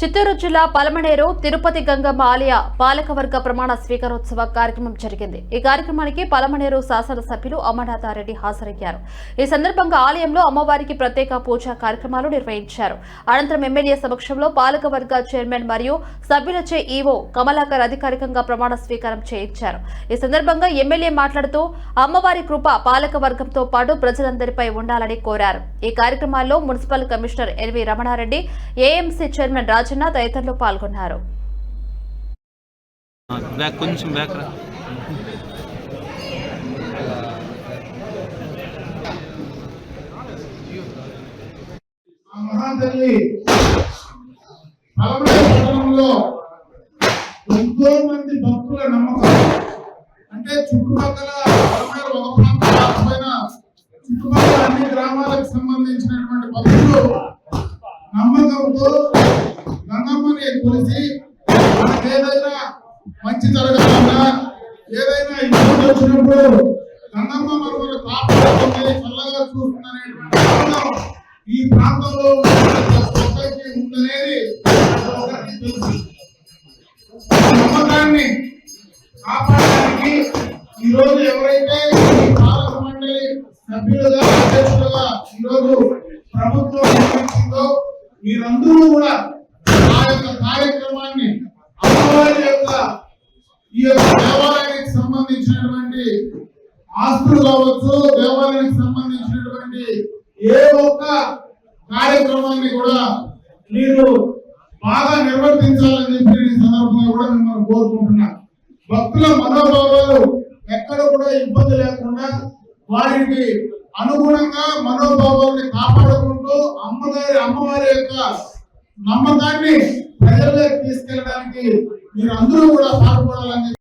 చిత్తూరు జిల్లా పలమనేరు తిరుపతి గంగమ్మ ఆలయ పాలకవర్గ ప్రమాణ స్వీకారోత్సవ కార్యక్రమం జరిగింది. ఈ కార్యక్రమానికి పలమనేరు శాసనసభ్యులు అమర్నాథారెడ్డి హాజరయ్యారు. ఈ సందర్భంగా ఆలయంలో అమ్మవారికి ప్రత్యేక పూజా కార్యక్రమాలు నిర్వహించారు. అనంతరం ఎమ్మెల్యే సమక్షంలో పాలకవర్గ చైర్మన్ మరియు సభ్యులచే ఈవో కమలాకర్ అధికారికంగా ప్రమాణ స్వీకారం చేయించారు. ఈ సందర్భంగా ఎమ్మెల్యే మాట్లాడుతూ అమ్మవారి కృప పాలకవర్గంతో పాటు ప్రజలందరిపై ఉండాలని కోరారు. ఈ కార్యక్రమాల్లో municipal commissioner LV Ramanareddy AMC chairman Rajanna తదితరులు పాల్గొన్నారు. కొంచెం బ్యాక్ రా. మహాతల్లి ఎంతో మంది భక్తుల నమ్మకం. అంటే చుట్టుపక్కల ఒక ప్రాంతం కాకపోయినా చుట్టుపక్కల అన్ని గ్రామాలకు సంబంధించినటువంటి భక్తులు నమ్మకంతో కొలిసి ఏదైనా మంచి జరగాలన్నా ఏదైనా ఇబ్బంది వచ్చినప్పుడు కన్నమ్మ మనల్ని కాపాడుతుంది చల్లగా చూస్తుందనేటువంటి ఈ ప్రాంతంలో ఒక్కరికి ఉందనేది ప్రతి తెలుసు. నమ్మకాన్ని కాపాడడానికి ఈరోజు ఎవరైతే ఈ పాలక మండలి సభ్యులుగా అధ్యక్షులుగా ఈరోజు ప్రభుత్వం మీరందరూ కూడా కార్యక్రమాన్ని అమ్మవారి యొక్క ఈ యొక్క దేవాలయానికి సంబంధించినటువంటి ఆస్తులు కావచ్చు దేవాలయానికి సంబంధించినటువంటి ఏ ఒక్క కార్యక్రమాన్ని కూడా మీరు బాగా నిర్వర్తించాలని చెప్పి ఈ సందర్భంగా కూడా మిమ్మల్ని కోరుకుంటున్నా. భక్తుల మనోభావాలు ఎక్కడ కూడా ఇబ్బంది లేకుండా వారికి అనుగుణంగా మనోభావాల్ని కాపాడుకుంటూ అమ్మగారి అమ్మవారి యొక్క నమ్మకాన్ని ప్రజల్లోకి తీసుకెళ్ళడానికి మీరు అందరూ కూడా పాల్గొనాలని